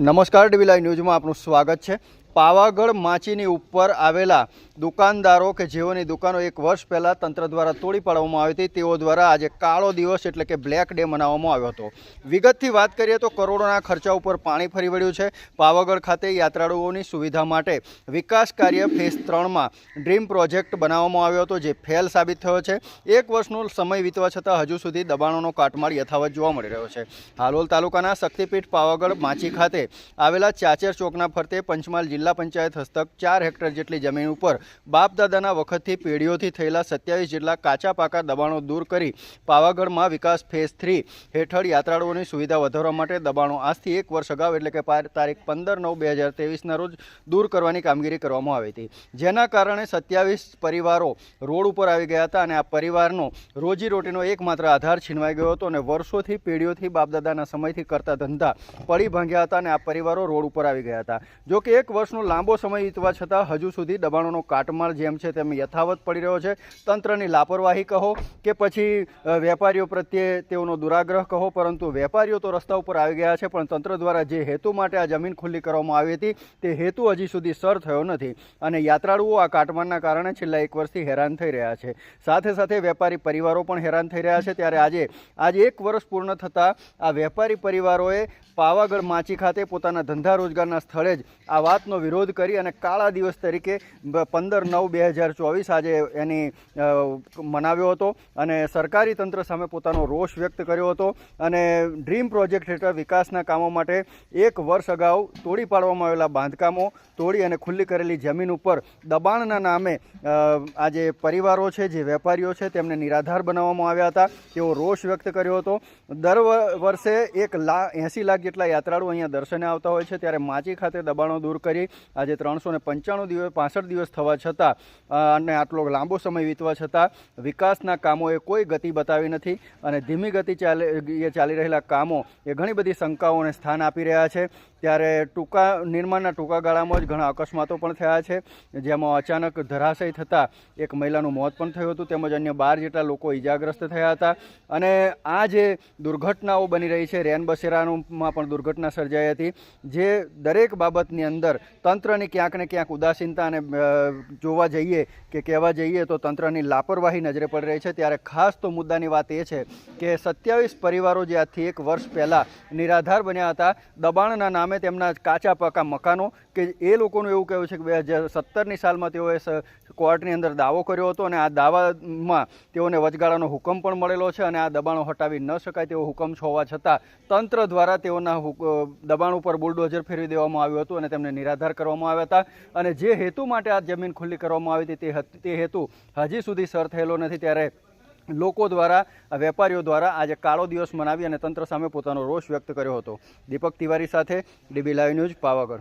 નમસ્કાર ડીવીલાઈ ન્યૂઝમાં આપનું સ્વાગત છે. પાવાગઢ માચીની ઉપર આવેલા દુકાનદારો કે જેઓની દુકાનો એક વર્ષ પહેલાં તંત્ર દ્વારા તોડી પાડવામાં આવી હતી, તેઓ દ્વારા આજે કાળો દિવસ એટલે કે બ્લેક ડે મનાવવામાં આવ્યો હતો. વિગતથી વાત કરીએ તો કરોડોના ખર્ચા ઉપર પાણી ફરી વળ્યું છે. પાવાગઢ ખાતે યાત્રાળુઓની સુવિધા માટે વિકાસ કાર્ય ફેઝ ત્રણમાં ડ્રીમ પ્રોજેક્ટ બનાવવામાં આવ્યો હતો, જે ફેલ સાબિત થયો છે. એક વર્ષનો સમય વીતવા છતાં હજુ સુધી દબાણોનો કાટમાળ યથાવત જોવા મળી રહ્યો છે. હાલોલ તાલુકાના શક્તિપીઠ પાવાગઢ માચી ખાતે આવેલા ચાચેર ચોકના ફરતે પંચમહાલ જિલ્લા પંચાયત હસ્તક ચાર હેક્ટર જેટલી જમીન ઉપર બાપદાદાના વખતથી પેઢીઓથી થયેલા સત્યાવીસ જેટલા કાચા પાકા દબાણો દૂર કરી પાવાગઢમાં વિકાસ ફેઝ થ્રી હેઠળ યાત્રાળુઓની સુવિધા વધારવા માટે દબાણો આજથી એક વર્ષ અગાઉ એટલે કે તારીખ પંદર નવ બે હજાર તેવીસના રોજ દૂર કરવાની કામગીરી કરવામાં આવી હતી. જેના કારણે સત્યાવીસ પરિવારો રોડ ઉપર આવી ગયા હતા અને આ પરિવારનો રોજીરોટીનો એકમાત્ર આધાર છીનવાઈ ગયો હતો અને વર્ષોથી પેઢીઓથી બાપદાદાના સમયથી કરતા ધંધા પડી ભાંગ્યા હતા અને આ પરિવારો રોડ ઉપર આવી ગયા હતા. જો કે એક વર્ષનો લાંબો સમય વીતવા છતાં હજુ સુધી દબાણોનો કાટમાળ જેમ છે તેમ યથાવત પડી રહ્યો છે. તંત્રની લાપરવાહી કહો કે પછી વેપારીઓ પ્રત્યે તેઓનો દુરાગ્રહ કહો, પરંતુ વેપારીઓ તો રસ્તા ઉપર આવી ગયા છે, પણ તંત્ર દ્વારા જે હેતુ માટે આ જમીન ખુલ્લી કરવામાં આવી હતી, તે હેતુ હજી સુધી સર થયો નથી. અને યાત્રાળુઓ આ કાટમાળના કારણે છેલ્લા એક વર્ષથી હેરાન થઈ રહ્યા છે. સાથે સાથે વેપારી પરિવારો પણ હેરાન થઈ રહ્યા છે. ત્યારે આજે આજે એક વર્ષ પૂર્ણ થતાં આ વેપારી પરિવારોએ પાવાગઢ માચી ખાતે પોતાના ધંધા રોજગારના સ્થળે જ આ વાતનો વિરોધ કરી અને કાળા દિવસ તરીકે પંદર નવ બે હજાર ચોવીસ આજે એની મનાવ્યો હતો અને સરકારી તંત્ર સામે પોતાનો રોષ વ્યક્ત કર્યો હતો અને ડ્રીમ પ્રોજેક્ટ હેઠળ વિકાસના કામો માટે એક વર્ષ અગાઉ તોડી પાડવામાં આવેલા બાંધકામો, તોડી અને ખુલ્લી કરેલી જમીન ઉપર દબાણના નામે આજે પરિવારો છે, જે વેપારીઓ છે, તેમને નિરાધાર બનાવવામાં આવ્યા હતા. તેઓ રોષ વ્યક્ત કર્યો હતો. દર વર્ષે એક લાખ એંસી લાખ જેટલા યાત્રાળુ અહીંયા દર્શને આવતા હોય છે. ત્યારે માચી ખાતે દબાણો દૂર કરી આજે ત્રણસો ને પંચાણું દિવસ, પાસઠ દિવસ થવા છતાં અને આટલો લાંબો સમય વીતવા છતાં, વિકાસના કામોએ કોઈ ગતિ બતાવી નથી અને ધીમી ગતિ ચાલે ચાલી રહેલા કામો, એ ઘણી બધી શંકાઓને સ્થાન આપી રહ્યા છે. ત્યારે ટૂંકા, નિર્માણના ટૂંકા ગાળામાં જ ઘણા અકસ્માતો પણ થયા છે. જેમાં અચાનક ધરાશય થતાં એક મહિલાનું મોત પણ થયું હતું, તેમજ અન્ય બાર જેટલા લોકો ઈજાગ્રસ્ત થયા હતા. અને આ જે દુર્ઘટનાઓ બની રહી છે, રેન બસેરામાં પણ દુર્ઘટના સર્જાઈ હતી, જે દરેક બાબતની અંદર તંત્રની ક્યાંક ને ક્યાંક ઉદાસીનતાને જોવા જઈએ કે કહેવા જઈએ તો તંત્રની લાપરવાહી નજરે પડી રહી છે. ત્યારે ખાસ તો મુદ્દાની વાત એ છે કે સત્યાવીસ પરિવારો જે આજથી એક વર્ષ પહેલાં નિરાધાર બન્યા હતા, દબાણના નામે તેમના કાચા પાકા મકાનો કે એ લોકોનું એવું કહેવું છે કે બે સત્તરની સાલમાં તેઓએ કોર્ટની અંદર દાવો કર્યો હતો અને આ દાવામાં તેઓને વચગાળાનો હુકમ પણ મળેલો છે અને આ દબાણો હટાવી ન શકાય તેવો હુકમ હોવા છતાં તંત્ર દ્વારા તેઓના દબાણ ઉપર બુલડોઝર ફેરવી દેવામાં આવ્યું હતું અને તેમને નિરાધાર કરવામાં આવ્યા હતા અને જે હેતુ માટે આ જમીન ખુલ્લી કરવામાં આવી હત- તે હેતુ હજી સુધી સર થયેલો નથી. ત્યારે લોકો દ્વારા, વેપારીઓ દ્વારા આજે કાળો દિવસ મનાવી અને તંત્ર સામે પોતાનો રોષ વ્યક્ત કર્યો હતો. દીપક તિવારી સાથે ડીબી લાઈવ ન્યૂઝ પાવાગઢ.